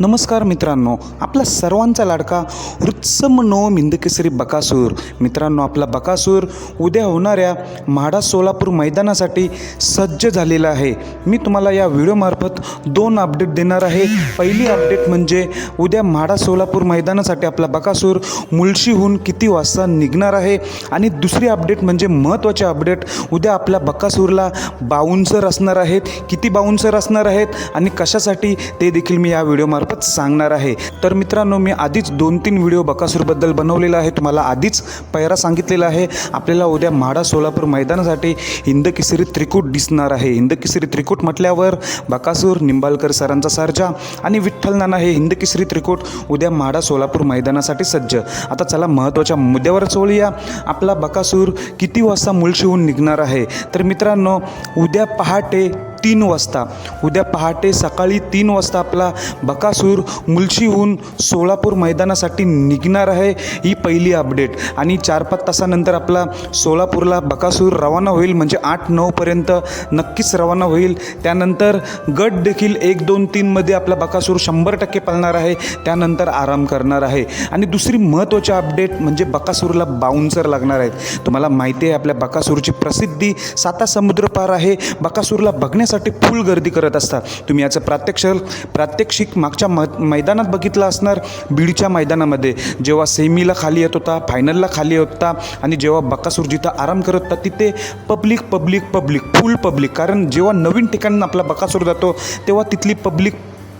नमस्कार मित्रांनो आपला सर्वांचा लाडका वृत्सम नोम मिंदकेसरी बकासूर. मित्रांनो आपला बकासूर उद्या होणाऱ्या म्हाडा सोलापूर मैदानासाठी सज्ज झालेला आहे. मी तुम्हाला या व्हिडिओमार्फत दोन अपडेट देणार आहे. पहिली अपडेट म्हणजे उद्या म्हाडा सोलापूर मैदानासाठी आपला बकासूर मुळशीहून किती वाजता निघणार आहे? आणि दुसरी अपडेट म्हणजे महत्त्वाचे अपडेट उद्या आपल्या बकासूरला बाउन्सर असणार आहेत. किती बाउन्सर असणार आहेत आणि कशासाठी ते देखील मी या व्हिडिओमार्फत सांगणार आहे. तर मित्रांनो मी आधीच दोन तीन व्हिडिओ बकासूरबद्दल बनवलेला आहे तुम्हाला आधीच पैरा सांगितलेला आहे. आपल्याला उद्या म्हाडा सोलापूर मैदानासाठी हिंदकेसरी त्रिकूट दिसणार आहे. हिंदकेसरी त्रिकूट म्हटल्यावर बकासूर निंबाळकर सरांचा सर्जा आणि विठ्ठल नाना हे हिंदकेसरी त्रिकूट उद्या म्हाडा सोलापूर मैदानासाठी सज्ज. आता चला महत्त्वाच्या मुद्द्यावर चोळूया आपला बकासूर किती वाजता मुळशीहून निघणार आहे? तर मित्रांनो उद्या पहाटे तीन वाजता. उद्या पहाटे सकाळी तीन वाजता आपला बकासूर मुलशीहून सोलापूर मैदानासाठी निघणार आहे ही पहिली अपडेट. आणि चार पाच तासानंतर आपला सोलापूरला बकासूर रवाना होईल म्हणजे आठ नऊपर्यंत नक्कीच रवाना होईल. त्यानंतर गट देखील एक दोन तीनमध्ये आपला बकासूर शंभर टक्के पालणार आहे त्यानंतर आराम करणार आहे. आणि दुसरी महत्त्वाची अपडेट म्हणजे बकासूरला बाउन्सर लागणार आहेत. तुम्हाला माहिती आहे आपल्या बकासूरची प्रसिद्धी साता समुद्रपार आहे. बकासूरला बघण्यासाठी फुल गर्दी करत असतात. तुम्ही याचं प्रात्यक्ष प्रात्यक्षिक मागच्या म मैदानात बघितलं असणार बीडच्या मैदानामध्ये. जेव्हा सेमीला खाली येत होता फायनलला खाली येत होता आणि जेव्हा बकासूर जिथं आराम करत होता तिथे public public public full public. कारण जेव्हा नवीन ठिकाणी आपला बकासूर जातो तेव्हा तिथली पब्लिक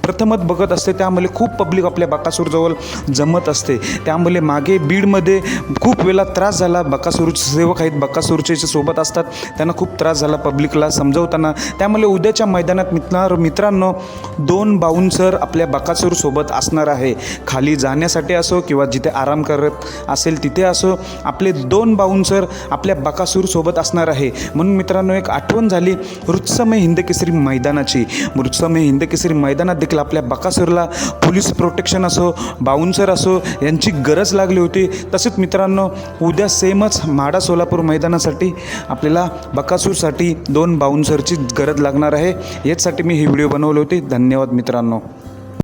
प्रथमच बघत असते त्यामुळे खूप पब्लिक आपल्या बकासूरजवळ जमत असते. त्यामुळे मागे बीडमध्ये खूप वेळा त्रास झाला. बकासूरचे सेवक आहेत बकासूरचे जे सोबत असतात त्यांना खूप त्रास झाला पब्लिकला समजवताना. त्यामुळे उद्याच्या मैदानात मित्र मित्रांनो दोन बाउन्सर आपल्या बकासूरसोबत असणार आहे. खाली जाण्यासाठी असो किंवा जिथे आराम करत असेल तिथे असो आपले दोन बाउन्सर आपल्या बकासूरसोबत असणार आहे. म्हणून मित्रांनो एक आठवण झाली रुत्समय हिंदकेसरी मैदानाची. रुत्समय हिंदकेसरी मैदानात देखील आपल्या बकासूरला पोलीस प्रोटेक्शन असो बाउन्सर असो यांची गरज लागली होती. तसेच मित्रांनो उद्या सेमच म्हाडा सोलापूर मैदानासाठी आपल्याला बकासूरसाठी दोन बाउन्सरची गरज लागणार आहे. याचसाठी मी ही व्हिडिओ बनवली होती. धन्यवाद मित्रांनो.